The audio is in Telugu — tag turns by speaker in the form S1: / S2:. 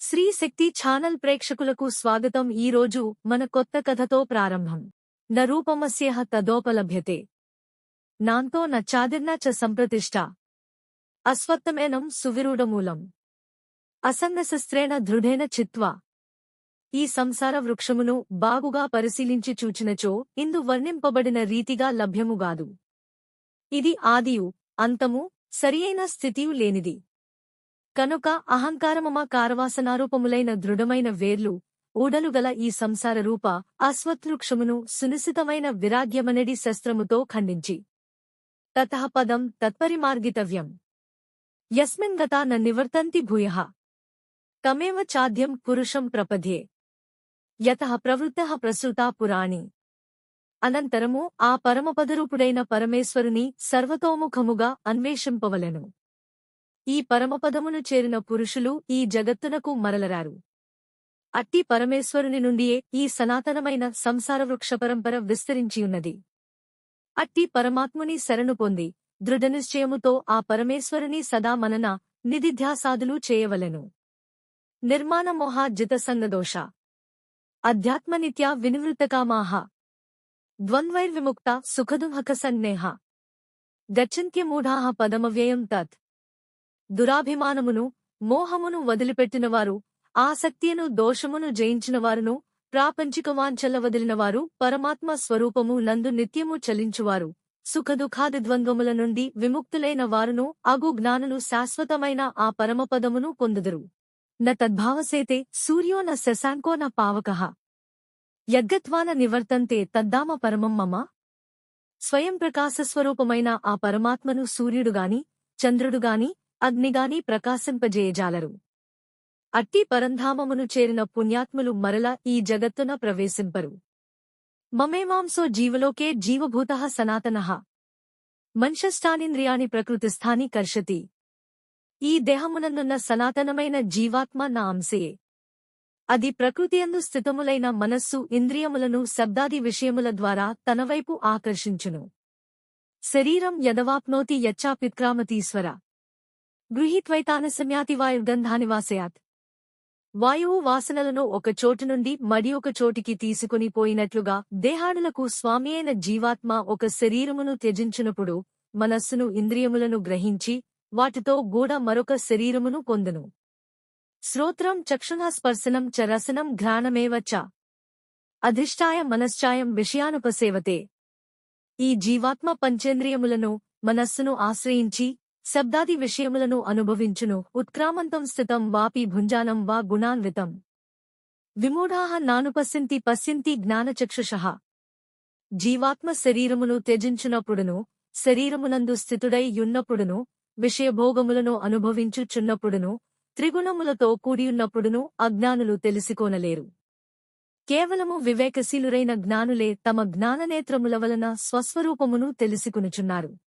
S1: శ్రీ శక్తి ఛానల్ ప్రేక్షకులకు స్వాగతం ఈ రోజు మన కొత్త కథతో ప్రారంభం. న రూపమస్యేహ తదోపలభ్యతే. నాంతో న చాదిర్న చ సంప్రతిష్ట అస్వత్థమేనం సువిరూఢమూలం. అసంగశస్త్రేణ దృఢేన చిత్వా. ఈ సంసార వృక్షమును బాగుగా పరిశీలించి చూచినచో ఇందు వర్ణింపబడిన రీతిగా లభ్యముగాదు ఇది ఆదియు అంతము సరియైన స్థితియు లేనిది. కనుక అహంకారమమ కారవాసనారూపములైన దృఢమైన వేర్లు ఊడలుగల ఈ సంసార రూప అశ్వత్వృక్షమును సునిశితమైన విరాగ్యమనడి శస్త్రముతో ఖండించి. తతః పదం తత్పరిమార్గితవ్యం. యస్మిన్ గతా న నివర్తంతి భూయ. తమేవ చాద్యం పురుషం ప్రపద్యే. యత ప్రవృత్త ప్రసృతా పురాణి. అనంతరము ఆ పరమపదరూపుడైన పరమేశ్వరుని సర్వతోముఖముగా అన్వేషింపవలెను. ఈ పరమపదమును చేరిన పురుషులు ఈ జగత్తునకు మరలరారు. అట్టి పరమేశ్వరుని నుండియే ఈ సనాతనమైన సంసార వృక్ష పరంపర విస్తరించియున్నది అట్టి పరమాత్ముని శరణు పొంది దృఢనిశ్చయముతో ఆ పరమేశ్వరుని సదా మనన నిధిధ్యాసాదులు చేయవలెను. నిర్మాణమోహ జితసంగదోష అధ్యాత్మనిత్యా వినివృత్తకామాహ ద్వంద్వైర్విముక్త సుఖదుహక సన్నేహ. గచ్చంత్యమూఢాహ పదమవ్యయం తత్. దురాభిమానమును మోహమును వదిలిపెట్టినవారు ఆసక్తియను దోషమును జయించినవారును ప్రాపంచికవాంఛల వదిలినవారు పరమాత్మ స్వరూపము నందు నిత్యము చలించువారు. సుఖదుఖాది ద్వంద్వముల నుండి విముక్తులైన వారును అగు జ్ఞానులు శాశ్వతమైన ఆ పరమపదమును పొందుదురు. న తద్భావసేతే సూర్యో న శశాంకో న పావక. యగ్గత్వాన నివర్తంతే తద్దామ పరమం మమ. స్వయం ప్రకాశస్వరూపమైన ఆ పరమాత్మను సూర్యుడుగాని చంద్రుడుగాని అగ్నిగాని ప్రకాశింపజేయజాలరు. అట్టి పరంధామమును చేరిన పుణ్యాత్ములు మరల ఈ జగత్తున ప్రవేశింపరు. మమేమాంసో జీవలోకే జీవభూత సనాతన. మన్షష్టానింద్రియాణి ప్రకృతిస్థాని కర్షతి. ఈ దేహమునందున్న సనాతనమైన జీవాత్మ నా అంశయే. అది ప్రకృతియందు స్థితములైన మనస్సు ఇంద్రియములను శబ్దాది విషయముల ద్వారా తనవైపు ఆకర్షించును. శరీరం యదవాప్నోతి యచ్చాపిత్క్రామతీశ్వర గృహీత్వైతానసమ్యాతివాయుర్గంధానివాసయాత్. వాయువు వాసనలను ఒక చోటు నుండి మడి ఒక చోటికి తీసుకుని పోయినట్లుగా దేహాడులకు స్వామి అయిన జీవాత్మ ఒక శరీరమును త్యజించినప్పుడు మనస్సును ఇంద్రియములను గ్రహించి వాటితో గూడ మరొక శరీరమును పొందును శ్రోత్రం చక్షుణాస్పర్శనం చ రసనం ఘ్రాణమేవ అధిష్టాయ మనశ్చాయం విషయానుపసేవతే. ఈ జీవాత్మ పంచేంద్రియములను మనస్సును ఆశ్రయించి శబ్దాది విషయములను అనుభవించును. ఉత్క్రామంతం స్థితం వాపి భుంజానం వా గుణాన్వితం. విమూఢాహ నానుపశ్యంతి పశ్యంతి జ్ఞానచక్షుషః. జీవాత్మ శరీరమును త్యజించునప్పుడును శరీరమునందు స్థితుడై యున్నప్పుడును విషయభోగములను అనుభవించుచున్నప్పుడును త్రిగుణములతో కూడియున్నప్పుడును అజ్ఞానులు తెలుసుకోనలేరు. కేవలము వివేకశీలురైన జ్ఞానులే తమ జ్ఞాననేత్రముల వలన స్వస్వరూపమును తెలుసుకునుచున్నారు.